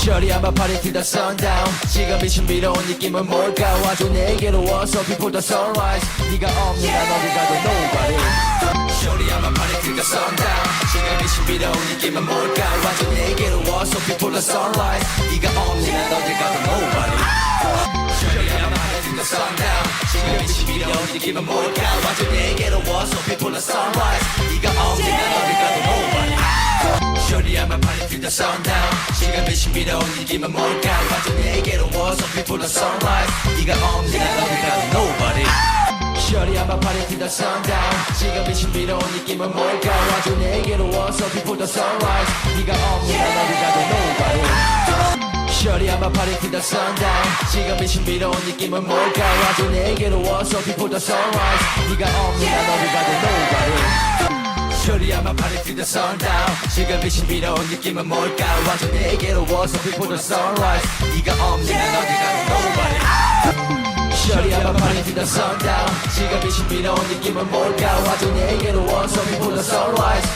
Shorty I'm a party till the sundown 지금이 신비로운 느낌은 뭘까 와줘 내게로 와서 before the sunrise 네가 없는 난 어디 가도 nobody Shorty I'm a party till the sundown 지금이 신비로운 느낌은 뭘까 와줘 내게로 와서 before the sunrise 네가 없는 난 어디 가도 nobody Shorty I'm a party till the sundown 지금이 신비로운 느낌은 뭘까 와줘 내게로 와서 before the sunrise A party till the sundown 지금의 신비로운 느낌은 뭘까 와줘 내게로 와서 before the sunrise 네가 없는 난 어디 가도 nobody Shorty I'm a party till the sundown 지금의 신비로운 느낌은 뭘까 와줘 내게로 와서 before the sunrise 네가 없는 난 어디 가도 nobody Shorty I'm a party till the sundown 지금의 신비로운 느낌은 뭘까 와줘 내게로 와서 before the sunrise 네가 없는 난 어디 가도 nobody I'm a party till the sundown 지금의 신비로운 느낌은 뭘까 와줘 내게로 와서 before the sunrise 네가 없는 난 어디 가도 nobody Shorty I'm a party till the sundown 지금의 신비로운 느낌은 뭘까 와줘 내게로 와서 before the sunrise